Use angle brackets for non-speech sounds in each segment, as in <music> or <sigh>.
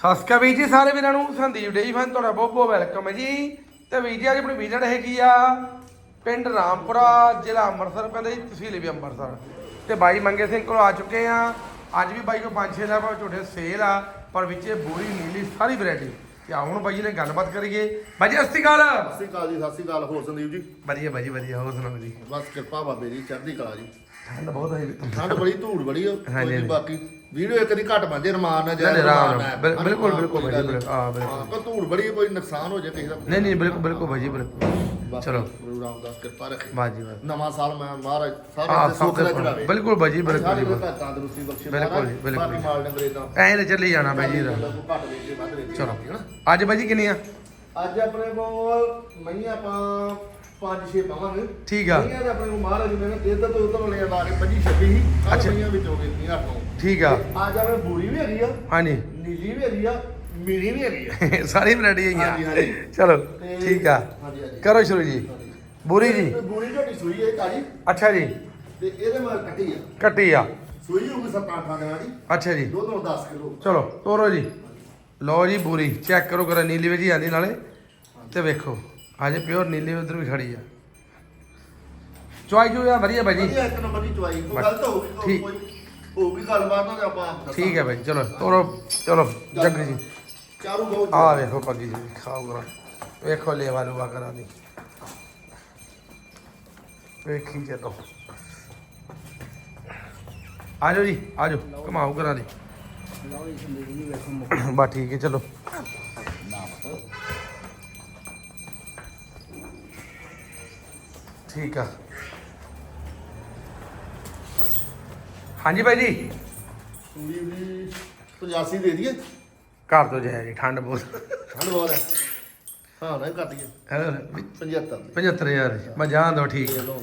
ਸਤਿ ਸ਼੍ਰੀ ਅਕਾਲ ਜੀ ਸਾਰੇ ਵੀਰਾਂ ਨੂੰ। ਸੰਦੀਪ ਡੇਈ ਫਨ ਤੁਹਾਡਾ ਬਹੁਤ ਬਹੁਤ ਵੈਲਕਮ ਹੈ ਜੀ। ਤੇ ਵੀਰ ਜੀ ਅੱਜ ਆਪਣੀ ਵਿਜ਼ਿਟ ਹੈਗੀ ਆ ਪਿੰਡ ਰਾਮਪੁਰਾ ਜ਼ਿਲ੍ਹਾ ਅੰਮ੍ਰਿਤਸਰ ਪੈਂਦਾ ਜੀ ਤਹਿਸੀਲ ਵੀ ਅੰਮ੍ਰਿਤਸਰ। ਤੇ ਬਾਈ ਮੰਗੇ ਸਿੰਘ ਕੋਲ ਆ ਚੁੱਕੇ ਆ। ਅੱਜ ਵੀ ਬਾਈ ਕੋ ਪੰਜ ਛੇ ਦਾ ਝੋਟੇ ਸੇਲ ਆ ਪਰ ਵਿੱਚੇ ਬੂਰੀ ਨੀਲੀ ਸਾਰੀ ਵੈਰਾਈਟੀ ਤੇ ਹੁਣ ਬਾਈ ਜੀ ਨੇ ਗੱਲਬਾਤ ਕਰੀਏ। ਬਾਈ ਜੀ ਸਤਿ ਸ਼੍ਰੀ ਅਕਾਲ। ਸਤਿ ਸ਼੍ਰੀ ਅਕਾਲ ਜੀ ਸਤਿ ਸ਼੍ਰੀ ਅਕਾਲ। ਹੋਰ ਸੰਦੀਪ ਜੀ? ਵਧੀਆ ਬਾਈ ਜੀ ਵਧੀਆ। ਹੋਰ ਸੁਣਾਓ ਜੀ? ਬਸ ਕਿਰਪਾ ਬਾਬੇ ਦੀ ਚੜ੍ਹਦੀ ਕਲਾ ਜੀ। ਠੰਡ ਬਹੁਤ ਹੈ ਠੰਡ ਬੜੀ ਧੂੜ ਬੜੀ ਹਾਂਜੀ। ਬਾਕੀ ਵੀਡੀਓ ਇੱਕ ਦੀ ਘੱਟ ਬੰਦੇ ਰਮਾਨ ਨਾਲ ਨਹੀਂ, ਆਰਾਮ ਨਾਲ। ਨਾਲ। ਬਿਲ- ਹਾਂ, ਬਿਲਕੁਲ, ਬਿਲਕੁਲ ਭਾਜੀ, ਨੀ। ਬਿਲਕੁਲ, ਹਾਂ, ਬਿਲਕੁਲ। ਹਾਂ, ਕੋਈ ਧੂੜ ਬੜੀ ਕੋਈ ਨੁਕਸਾਨ ਹੋ ਜਾਏ ਕਿਸੇ ਦਾ ਨਹੀਂ ਨਹੀਂ ਬਿਲਕੁਲ ਬਿਲਕੁਲ ਬਾਈ ਜੀ ਬਿਲਕੁਲ ਚਲੋ ਗੁਰੂ ਰਾਮਦਾਸ ਕਿਰਪਾ ਰੱਖੇ ਬਾਜੀ ਬਾਜੀ ਨਵਾਂ ਸਾਲ ਮੈਂ ਮਹਾਰਾਜ ਆ ਸਾਰੇ ਤੇ ਸੁੱਖ ਚੜਾਵੇ ਬਿਲਕੁਲ ਬਾਈ ਜੀ ਬਿਲਕੁਲ ਸਾਰੇ ਜੀ ਦੇ ਘਰ ਤੰਦਰੁਸਤੀ ਬਖਸ਼ੇ ਬਿਲਕੁਲ ਜੀ। ਬਿਲਕੁਲ। ਬਾਕੀ ਮਾਲ ਡੰਗਰੇ ਦਾ ਐਂ ਤੇ ਚੱਲੀ ਜਾਣਾ ਬਾਈ ਜੀ ਦਾ ਘੱਟ ਦੇ ਕੇ ਵੱਧ ਦੇ ਚਲੋ। ਅੱਜ ਬਾਈ ਜੀ ਕਿੰਨੀਆਂ ਅੱਜ ਆਪਣੇ ਕੋਲ ਮਈਆਂ ਆਪਾਂ ਪੰਜ ਛੇ ਪਾਵਾਂਗੇ। ਠੀਕ ਆ। ਮਈਆਂ ਦੇ ਆਪਣੇ ਕੋਲ ਮਹਾਰਾਜ ਨੇ ਇੱਧਰ ਤੋਂ ਉੱਧਰ ਵਾਲੇ ਲਾ ਕੇ 25 26 ਹੀ ਅੱਛਾ। ਅੱਛਾ। ਮਈਆਂ ਵਿੱਚ ਹੋ ਗਏ 50 ਤੋਂ ਠੀਕ ਆ। ਅੱਜ ਆਪਣੇ ਬੂਰੀ ਵੀ ਹੈਗੀ ਆ। ਹਾਂਜੀ। ਨੀਲੀ ਵੀ ਹੈਗੀ ਆ ਮੀਣੀ ਵੀ ਹੈਗੀ ਆ। <laughs> ਸਾਰੀ ਵੈਰਾਈਟੀ ਹਾਂਜੀ, ਹੈਗੀ ਆ ਹਾਂਜੀ। ਚਲੋ ਤੇ- ਠੀਕ ਆ। ਹਾਂਜੀ ਹਾਂਜੀ। ਕਰੋ ਸ਼ੁਰੂ ਜੀ। ਬੁਰੀ ਜੀ। ਤੇ ਬੂਰੀ ਝੋਟੀ ਸੂਈ ਹੈ ਕਾਜੀ ਅੱਛਾ ਜੀ। ਤੇ ਇਹਦੇ ਮਗਰ ਕੱਟੀ ਆ। ਕੱਟੀ ਆ। ਸੂਈ ਹੋਊਗੀ 7-8 ਦਿਨਾਂ ਦੀ। ਅੱਛਾ ਜੀ। ਦੁੱਧ ਹੁਣ 10 ਕਿਲੋ। ਚਲੋ ਤੋਰੋ ਜੀ। ਲਓ ਜੀ ਬੂਰੀ। ਚੈੱਕ ਕਰੋ ਕਰਾ ਨੀਲੀ ਵਿੱਚ ਆਂਦੀ ਨਾਲੇ। ਤੇ ਵੇਖੋ। ਅਜੇ ਪਿਓਰ ਨੀਲੀ ਉਧਰ ਵੀ ਖੜੀ ਆ। ਚੁਆਈ ਜੋ ਆ ਵਧੀਆ ਬਾਈ ਜੀ। ਵਧੀਆ ਇੱਕ ਨੰਬਰ ਦੀ ਚੁਆਈ। ਕੋਈ। ਗਲਤ ਹੋਊਗੀ ਠੀਕ। ਕੋਈ ਹੋਊਗੀ ਗੱਲਬਾਤ ਨਾ ਤੇ ਆਪਾਂ ਦੱਸਾਂਗੇ। ਠੀਕ ਹੈ ਬਾਈ ਚਲੋ ਤੋਰੋ ਚਲੋ ਜੱਗ ਜੀ। ਚਾਰੂ ਬਹੁਤ ਆ ਵੇਖੋ ਪੱਗੀ ਜੀ ਖਾਓ ਕਰਾ ਵੇਖੋ ਲੇਵਾ ਲੂਵਾ ਕਰਾ ਦੀ। ਵੇਖੀ ਚੱਲੋ ਆਜੋ ਜੀ ਆਜੋ ਕਮਾਓ ਕਰਾ ਦੀ। ਬਾ ਠੀਕ ਹੈ ਚਲੋ। ਠੀਕ ਆ। ਹਾਂਜੀ ਭਾਈ ਜੀ। ਵੀ 85 ਦੇ ਦਈਏ। ਘਰ ਤੋਂ ਜਾਇਆ ਜੀ ਠੰਡ ਬਹੁਤ। ਠੰਡ ਬਹੁਤ ਹੈ ਹਾਂ ਨਾ ਕਰ ਦਈਏ ਹੈਲੋ 75 75000 ਮੈਂ ਜਾਣ ਦੋ ਠੀਕ ਹੈ ਦੇ ਲੋ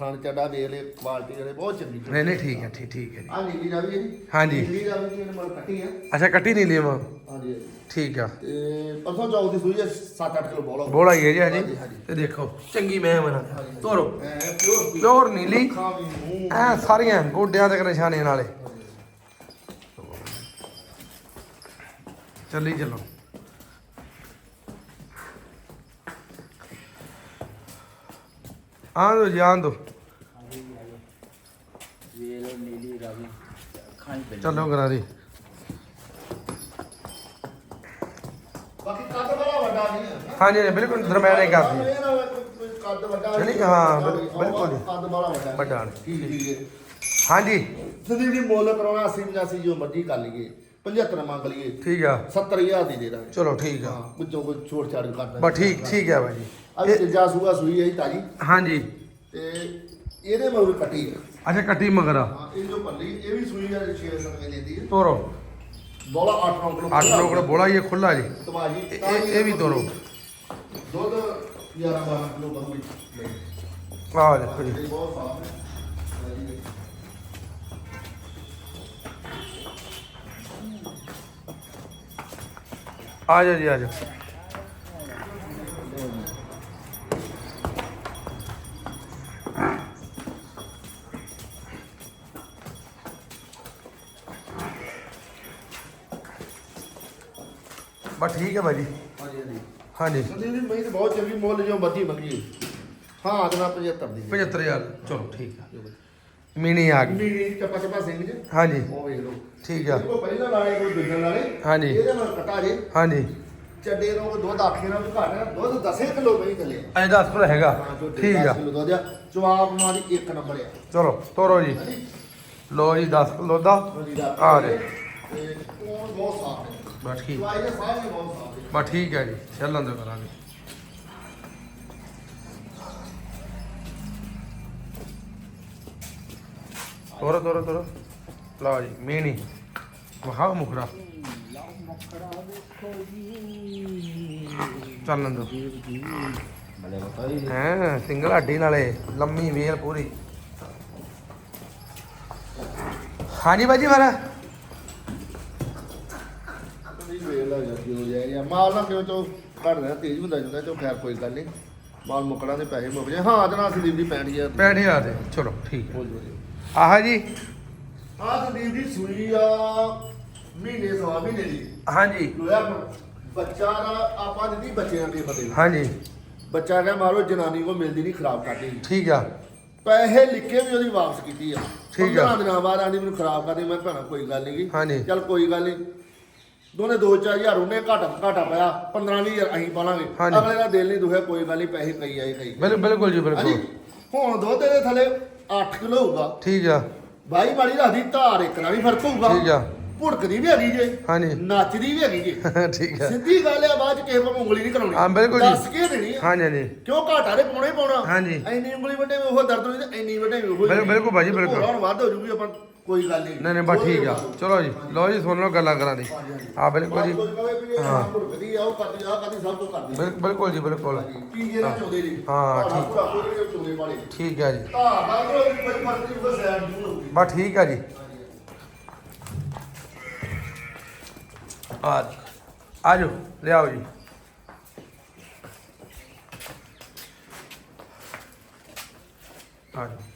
ਥਣ ਚੱਡਾ ਵੇਖ ਲੈ ਕੁਆਲਿਟੀ ਵਾਲੇ ਬਹੁਤ ਚੰਗੀ ਨਹੀਂ ਨਹੀਂ ਠੀਕ ਹੈ ਠੀਕ ਠੀਕ ਹੈ ਜੀ। ਆ ਨੀਲੀ ਰਾਵੀ ਹੈ ਜੀ। ਹਾਂਜੀ। ਨੀਲੀ ਰਾਵੀ ਦੀ ਇਹਨੇ ਮਲ ਕੱਟੀ ਆ। ਅੱਛਾ ਕੱਟੀ ਨਹੀਂ ਲਈ ਮੈਂ ਹਾਂਜੀ। ਠੀਕ ਆ। ਤੇ ਪਰਸੋਂ ਚੌਥ ਦੀ ਸੂਈ ਹੈ 7-8 ਕਿਲੋ ਬੋਲਾ ਬੋਲਾ ਹੀ ਹੈ ਜੀ ਹਾਂਜੀ, ਹਜੀ ਹਾਂਜੀ। ਤੇ ਦੇਖੋ ਚੰਗੀ ਮੈਂ ਬਣਾ ਤੋਰੋ। ਐ ਪਿਓਰ ਨੀਲੀ। ਅੱਖਾਂ ਵੀ ਮੂੰਹ ਐ ਸਾਰੀਆਂ ਗੋਡਿਆਂ ਤੱਕ ਨਿਸ਼ਾਨੇ ਨਾਲੇ। ਚੱਲੀ ਚੱਲੋ। ਆਂ ਦੋ ਜਾਨ ਦੋ ਚੱਲੋ ਕਰਾ ਦੀ। ਬਾਕੀ ਕੱਦ ਬੜਾ ਵੱਡਾ ਨਹੀਂ ਹੈ ਹਾਂਜੀ ਬਿਲਕੁਲ ਦਰਮਿਆਨੇ ਕਰਦੀ ਕੱਦ ਵੱਡਾ ਨਹੀਂ, ਹਾਂ, ਬਿਲ- ਬਿਲਕੁਲ ਨਹੀਂ। ਕੱਦ ਬੜਾ ਵੱਡਾ ਵੱਡਾ ਨਹੀਂ। ਠੀਕ ਠੀਕ ਹੈ। ਹਾਂਜੀ। ਮੁੱਲ ਕਰਾਉਣਾ 80 85 ਜੋ ਮਰਜ਼ੀ ਕਰ ਲਈਏ। 75 ਮੰਗ ਲਈਏ। ਠੀਕ ਆ। 70000 ਦੀ ਦੇ ਦਾਂਗੇ। ਚਲੋ ਠੀਕ ਆ। ਹਾਂ ਵਿੱਚੋਂ ਕੋਈ ਛੋਟ ਛਾੜ ਕਰ ਦਾਂਗੇ। ਬਸ ਠੀਕ ਠੀਕ ਹੈ ਭਾਜੀ ਅੱਜ ਤੀਜਾ ਸੂਆ ਸੂਈ ਹੈ ਜੀ ਤਾਜੀ। ਹਾਂਜੀ। ਤੇ ਇਹਦੇ ਮਗਰ ਕੱਟੀ ਹੈ ਅੱਛਾ ਕੱਟੀ ਮਗਰ। ਆ ਹਾਂ ਇਹ ਜੋ ਪੱਲੀ ਇਹ ਵੀ ਸੂਈ ਹੈ 6 ਸਨਵੇਂ ਲੈਂਦੀ ਹੈ ਤੋਰੋ। ਬੋਲਾ 8 9 ਕਿਲੋ 8 ਨੌ ਕੋਲ ਬੋਲਾ ਇਹ ਖੁੱਲਾ ਜੀ। ਤਵਾਜੀ ਇਹ- ਇਹ- ਇਹ ਵੀ ਤੋਰੋ। ਦੁੱਧ 11 12 ਕਿਲੋ ਬਣੂਗੀ ਆ ਦੇਖੋ ਜੀ। ਇਹ ਬਹੁਤ ਸਾਫ਼ ਹੈ। ਆ ਜਾਓ ਜੀ ਆ ਜਾਓ। ਬਸ ਠੀਕ ਹੈ ਭਾਜੀ। ਹਾਂਜੀ ਹਾਂਜੀ। ਹਾਂਜੀ। ਸੰਦੀਪ ਜੀ ਮੈਂ ਤਾਂ ਬਹੁਤ ਚੰਗੀ ਮੁੱਲ ਜੋ ਮਰਜ਼ੀ ਮੰਗੀ ਹਾਂ ਆਦਨਾ 75 ਦੀ। 75000 ਚਲੋ ਠੀਕ ਆ। ਮਿਨੀ ਆ ਗਈ। ਮੀਰੀ ਚੱਪਾ ਚੱਪਾ ਸਿੰਘ ਜੀ। ਹਾਂਜੀ। ਉਹ ਵੇਖ ਲਓ। ਠੀਕ ਆ। ਕੋਈ ਪਹਿਲਾਂ ਲਾਏ ਕੋਈ ਦੂਜੇ ਲਾਏ ਹਾਂਜੀ। ਇਹਦੇ ਨਾਲ ਕਟਾ ਜੇ। ਹਾਂਜੀ। ਚੱਡੇ ਨੂੰ ਦੁੱਧ ਆਖੇ ਨਾਲ ਘੱਟ ਹੈ ਦੁੱਧ 10 ਕਿਲੋ ਨਹੀਂ ਥੱਲੇ ਐ 10 ਪਰ ਹੈਗਾ। ਠੀਕ ਆ। ਕਿਲੋ ਦੁੱਧ ਆ। ਜਵਾਬ ਮਾਰੀ ਇੱਕ ਨੰਬਰ ਆ। ਚਲੋ ਤੋਰੋ ਜੀ। ਲੋ ਜੀ 10 ਕਿਲੋ ਦਾ। ਹਾਂਜੀ ਦਾ ਆ ਦੇ ਤੇ ਕੋਣ ਬਹੁਤ ਸਾਫ਼ ਹੈ। ਬਸ ਠੀਕ। ਬਸ ਠੀਕ ਹੈ ਜੀ ਚੱਲਣ ਦੇ ਕਰਾਂਗੇ। ਤੋਰੋ ਤੋਰੋ ਤੋਰੋ। ਲਓ ਜੀ ਮੀਨੀ ਮਹਾ ਮੁਖੜਾ ਚੱਲਣ ਦੋ ਹਾਂ ਸਿੰਗਲ ਹੱਡੀ ਨਾਲੇ ਲੰਮੀ ਵੇਲ ਪੂਰੀ। ਹਾਂਜੀ ਬਾਜੀ ਮਾਰਾ ਨਹੀਂ ਵੇਖ ਲਾ ਜਾਂ ਕਿਉਂ ਜਾਏਗਾ ਮਾਲ ਨਾ ਕਿਉਂ ਚੋ ਘਟਦਾ ਤੇਜ਼ ਹੁੰਦਾ ਜਾਂਦਾ ਚੋ ਖੈਰ ਕੋਈ ਗੱਲ ਨਹੀਂ। ਮਾਲ ਮੁਕੜਾਂ ਦੇ ਪੈਸੇ ਮੁੱਕ ਜਾਏ ਹਾਂ ਜਨਾ ਸੰਦੀਪ ਦੀ 65000 ਦੀ 65000 ਦੇ ਚਲੋ ਠੀਕ ਹੈ ਬੋਲ ਆਹ ਜੀ। ਆ ਸੰਦੀਪ ਦੀ ਸੂਈ ਆ ਮਹੀਨੇ 9 ਮਹੀਨੇ ਦੀ। ਹਾਂਜੀ। ਲੋਇਆ ਬੱਚਾ ਦਾ ਆਪਾਂ ਦਿੱਤੀ ਬੱਚਿਆਂ ਦੇ ਬਦਲੇ ਹਾਂਜੀ। ਬੱਚਾ ਕਹਿੰਦਾ ਮਾਰੋ ਜਨਾਨੀ ਕੋ ਮਿਲਦੀ ਨਹੀਂ ਖਰਾਬ ਕਰਦੀ। ਠੀਕ ਆ। ਪੈਸੇ ਲਿਖੇ ਵੀ ਉਹਦੀ ਵਾਪਸ ਕੀਤੀ ਆ। ਠੀਕ ਆ। 15 ਦਿਨਾਂ ਬਾਅਦ ਆਂਦੀ ਮੈਨੂੰ ਖਰਾਬ ਕਰਦੀ ਮੈਂ ਭੈਣਾ ਕੋਈ ਗੱਲ ਨਹੀਂ ਹਾਂਜੀ। ਚੱਲ ਕੋਈ ਗੱਲ ਨਹੀਂ ਦੋਨੇ 2-4000 ਉਹਨੇ ਘਾਟਾ ਘਾਟਾ ਪਿਆ 15-20000 ਅਸੀਂ ਪਾਲਾਂਗੇ। ਹਾਂਜੀ। ਅਗਲੇ ਦਾ ਦਿਲ ਨਹੀਂ ਦੁਖਿਆ ਕੋਈ ਗੱਲ ਨਹੀਂ ਪੈਸੇ ਕਈ ਆਏ ਬਿਲ- ਬਿਲਕੁਲ ਜੀ ਹਾਂਜੀ। ਬਿਲਕੁਲ ਹੁਣ ਦੁੱਧ ਦੇ ਥੱਲੇ 8 ਕਿਲੋ ਹੋਊਗਾ। ਠੀਕ ਆ। ਬਾਈ ਵਾਲੀ ਰਾਦੀ ਧਾਰ ਇੱਕ ਨਾਲ ਵੀ ਫ਼ਰਕ ਹੋਊਗਾ। ਠੀਕ ਆ। ਭੁੜਕਦੀ ਵੀ ਹੈਗੀ ਜੇ। ਹਾਂਜੀ। ਨੱਚਦੀ ਵੀ ਹੈਗੀ ਜੇ। <laughs> ਠੀਕ ਆ। ਸਿੱਧੀ ਗੱਲ ਆ ਬਾਅਦ ਚ ਕਿਸੇ ਕੋਲ ਉਂਗਲੀ ਨਹੀਂ ਕਰਾਉਣੀ। ਹਾਂ, ਬਿਲਕੁਲ ਜੀ। ਦੱਸ ਕੇ ਦੇਣੀ ਆ। ਹਾਂਜੀ ਹਾਂਜੀ। ਕਿਉਂ ਘਾਟਾ ਦੇ ਪਾਉਣਾ ਹੀ ਪਾਉਣਾ। ਹਾਂਜੀ। ਇੰਨੀ ਉਂਗਲੀ ਵੱਡੇ ਉਹ ਦਰਦ ਹੋਈ ਤੇ ਇੰਨੀ ਵੱਡੇ ਵੀ ਉਹ ਬਿਲ- ਬਿਲਕੁਲ ਭਾਜੀ, ਬਿਲਕੁਲ। ਹੋਰ ਵੱਧ ਹੋ ਜੂਗੀ ਆਪਾਂ ਕੋਈ ਗੱਲ ਨਹੀਂ ਨਹੀਂ ਨਹੀਂ ਬਸ ਠੀਕ ਆ। ਚਲੋ ਜੀ ਲਓ ਜੀ ਸੁਣ ਲਓ ਗੱਲਾਂ ਕਰਾਂ ਦੀ। ਹਾਂ ਬਿਲਕੁਲ ਜੀ। ਹਾਂ। ਹਾਂ। ਭੁੜਕਦੀ ਆ ਉਹ ਕਰਦੀ ਆ ਕਰਦੀ ਸਭ ਤੋਂ ਕਰਦੀ ਬਿਲ- ਬਿਲਕੁਲ ਜੀ ਬਿਲਕੁਲ। ਕੀ ਇਹ ਨਾ ਚੋਦੇ ਜੀ ਹਾਂ, ਠੀਕ। ਠੀਕ। ਪੂਰਾ ਪੂਰੇ ਚੋਦੇ ਵਾਲੇ। ਠੀਕ ਆ ਜੀ। ਧਾਰ ਦਾ ਕੋਈ ਕੋਈ ਫ਼ਰਕ ਨਹੀਂ ਬਸ ਐਡ ਦੂਰ ਹੋ ਗਈ ਬਸ ਠੀਕ ਆ ਜੀ। ਆ ਆ ਜਾਓ ਲਿਆਓ ਜੀ। ਆ ਜਾਓ।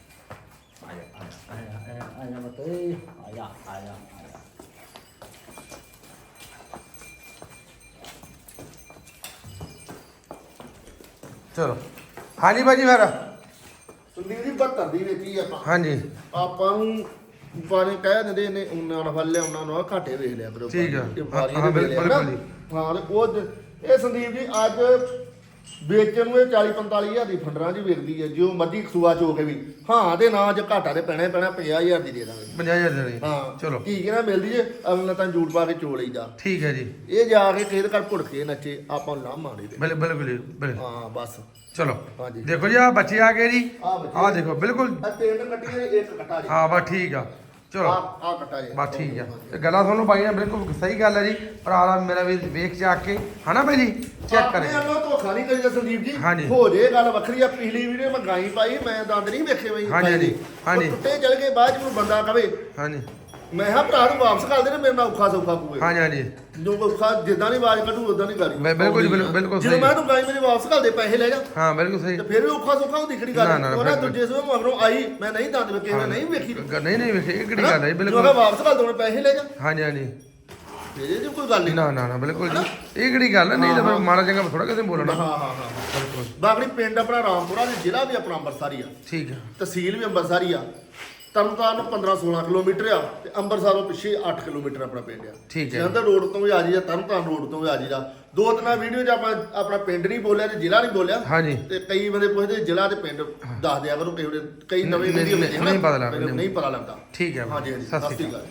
ਚਲੋ ਹਾਂਜੀ ਭਾਜੀ ਫਿਰ ਸੁਨੀਲ ਜੀ 72 ਦੀ ਵੇਚੀ ਆਪਾਂ ਹਾਂਜੀ ਆਪਾਂ ਨੂੰ ਬਾਰੇ ਕਹਿ ਦਿੰਦੇ ਨੇ ਉਹਨਾਂ ਨਾਲ ਫੜ ਲਿਆ ਉਹਨਾਂ ਨੂੰ ਘਾਟੇ ਵੇਖ ਲਿਆ ਕਰੋ ਠੀਕ ਆ। ਹਾਂ, ਬਿਲਕੁਲ। ਜੀ। ਹਾਂ ਤੇ ਉਹ ਜ- ਇਹ ਸੰਦੀਪ ਜੀ ਅੱਜ ਵੇਚਣ ਨੂੰ ਇਹ 40 45 ਹਜ਼ਾਰ ਦੀ ਫੰਡਰਾਂ ਜੀ ਵਿਕਦੀ ਹੈ ਜੋ ਮਰਜ਼ੀ ਸੂਆ ਚੋ ਕੇ ਵੀ। ਹਾਂ ਦੇ ਨਾਂ ਚ ਘਾਟਾ ਦੇ ਪੈਣਾ ਹੀ ਪੈਣਾ 50000 ਦੀ ਦੇ ਦਾਂਗੇ। 50000 ਦੇਣੀ। ਹਾਂ ਚਲੋ। ਠੀਕ ਹੈ ਨਾ ਮਿਲਦੀ ਜੇ ਅਗਲਾ ਤਾਂ ਜੂਟ ਪਾ ਕੇ ਚੋ ਲਈਦਾ ਠੀਕ ਹੈ ਜੀ। ਇਹ ਜਾ ਕੇ ਕਿਸੇ ਦੇ ਘਰ ਭੁੜ ਕੇ ਨੱਚੇ ਆਪਾਂ ਨੂੰ ਲਾਮਾ ਨਹੀਂ ਦੇ। ਬਿਲ ਬਿਲਕੁਲ ਜੀ, ਬਿਲਕੁਲ ਹਾਂ ਬਸ। ਚਲੋ। ਹਾਂਜੀ। ਦੇਖੋ ਜੀ ਆ ਬੱਚੇ ਆ ਗਏ ਜੀ। ਆਹ ਬੱਚੇ। ਆ ਦੇਖੋ ਬਿਲਕੁਲ। ਆ ਤਿੰਨ ਕੱਟੀਆਂ ਇੱਕ ਕੱਟਾ ਜੀ। ਹਾਂ ਬਸ ਠੀਕ ਆ। ਚਲੋ। ਆ ਆ ਕੱਟਾ ਜੀ। ਬਸ ਠੀਕ ਆ। ਤੇ ਗੱਲਾਂ ਤੁਹਾਨੂੰ ਬਾਈ ਨੇ ਬਿਲਕੁਲ ਸਹੀ ਗੱਲ ਹੈ ਜੀ। ਭਰਾ ਮੇਰਾ ਵੀ ਵੇਖ ਜਾ ਕੇ। ਹਨਾ ਭਾਈ ਜੀ? ਚੈੱਕ ਕਰੇ ਆਪਣੇ ਵੱਲੋਂ ਧੋਖਾ ਨਹੀਂ ਕਰੀਦਾ ਸੰਦੀਪ ਜੀ। ਹਾਂਜੀ। ਹੋ ਜੇ ਗੱਲ ਵੱਖਰੀ ਆ ਪਿਛਲੀ ਵੀਡੀਓ ਮੈਂ ਗਾਈ ਪਾਈ ਮੈਂ ਦੰਦ ਨਹੀਂ ਵੇਖੇ ਬਈ ਹਾਂਜੀ। ਹਾਂਜੀ। ਉਹ ਟੁੱਟੇ ਚਲ ਗਏ ਬਾਅਦ ਚ ਕੋਈ ਬੰਦਾ ਕਵੇ। ਹਾਂਜੀ। ਮੈਂ ਹਾਂ ਭਰਾ ਨੂੰ ਵਾਪਸ ਕਰ ਦੇਣਾ ਮੇਰੇ ਨਾਲ ਔਖਾ ਸੌਖਾ ਪੂਏ ਹਾਂਜੀ ਹਾਂਜੀ। ਜੋ ਔਖਾ ਜਿੱਦਾਂ ਦੀ ਆਵਾਜ਼ ਕੱਢੂ ਉਦਾਂ ਨਹੀਂ ਕਰੀ ਬਿਲ- ਬਿਲਕੁਲ ਜੀ, ਬਿਲਕੁਲ- ਬਿਲਕੁਲ ਜਦੋਂ ਸਹੀ। ਮੈਂ ਤੂੰ ਗਾਈ ਮੇਰੇ ਵਾਪਸ ਕਰ ਦੇ ਪੈਸੇ ਲੈ ਜਾ। ਹਾਂ ਬਿਲਕੁਲ ਸਹੀ। ਤੇ ਫਿਰ ਵੀ ਔਖਾ ਸੌਖਾ ਉਹ ਦਿਖੜੀ ਗੱਲ। ਨਾ, ਉਹਨਾਂ ਬਿਲਕੁਲ। ਦੂਜੇ ਸੋ ਮਗਰੋਂ ਆਈ ਮੈਂ ਨਹੀਂ ਦੰਦ ਵੇਖੇ ਮੈਂ ਨਹੀਂ ਵੇਖੀ। ਗ- ਨਹੀਂ ਨਹੀਂ ਵੇਖੇ ਇਹ ਕਿਹੜੀ ਗੱਲ ਹੈ ਜੀ, ਜੋ ਮੈਂ ਵਾਪਸ ਕਰ ਦੋਣੇ ਪੈਸੇ ਲੈ ਜਾ। ਹਾਂਜੀ ਹਾਂਜੀ। ਮੇਰੇ ਜੀ ਕੋਈ ਗੱਲ ਨਹੀਂ ਨਾ ਨਾ ਨਾ ਬਿਲਕੁਲ ਜੀ। ਇਹ ਕਿਹੜੀ ਗੱਲ ਹੈ? ਨਹੀਂ ਤਾਂ ਫਿਰ ਮਾੜਾ ਚੰਗਾ ਥੋੜਾ ਕਿਸੇ ਨੇ ਬੋਲਣਾ। ਹਾਂ ਹਾਂ ਹਾਂ। ਬਿਲਕੁਲ। ਬਾਕੀ ਪਿੰਡ ਆਪਣਾ ਰਾਮਪੁਰਾ ਦੇ ਜ਼ਿਲ੍ਹਾ ਵੀ ਆਪਣਾ ਅੰਮ੍ਰਿਤਸਰ ਹੀ ਆ। ਠੀਕ ਹੈ। ਤਹਿਸੀਲ ਵੀ ਅੰਮ੍ਰਿਤਸਰ ਹੀ ਆ। ਤਰਨਤਾਰਨ ਨੂੰ 15 16 ਕਿਲੋਮੀਟਰ ਆ ਤੇ ਅੰਮ੍ਰਿਤਸਰੋਂ ਪਿੱਛੇ 8 ਕਿਲੋਮੀਟਰ ਆਪਣਾ ਪਿੰਡ ਆ। ਠੀਕ ਹੈ। ਜਲੰਧਰ ਰੋਡ ਤੋਂ ਵੀ ਆ ਜੀਦਾ ਤਰਨਤਾਰਨ ਰੋਡ ਤੋਂ ਵੀ ਆ ਜੀਦਾ ਦੋ ਤਿੰਨ ਵੀਡੀਓ 'ਚ ਆਪਾਂ ਆਪਣਾ ਪਿੰਡ ਨਹੀਂ ਬੋਲਿਆ ਤੇ ਜ਼ਿਲ੍ਹਾ ਨਹੀਂ ਬੋਲਿਆ। ਹਾਂਜੀ। ਤੇ ਕਈ ਬੰਦੇ ਪੁੱਛਦੇ ਜ਼ਿਲ੍ਹਾ ਤੇ ਪਿੰਡ ਦੱਸ ਦਿਆ ਕਰੋ ਕਈ ਕਈ ਨਵੇਂ ਵੀਡੀਓ ਨਹੀਂ- ਵਿੱਚ ਨਹੀਂ ਪਤਾ ਲੱਗਦਾ। ਨਹੀਂ ਪਤਾ। ਲੱਗਦਾ। ਠੀਕ ਹੈ। ਹਾਂਜੀ ਹਾਂਜੀ। ਸਤਿ ਸ਼੍ਰੀ ਅਕਾਲ।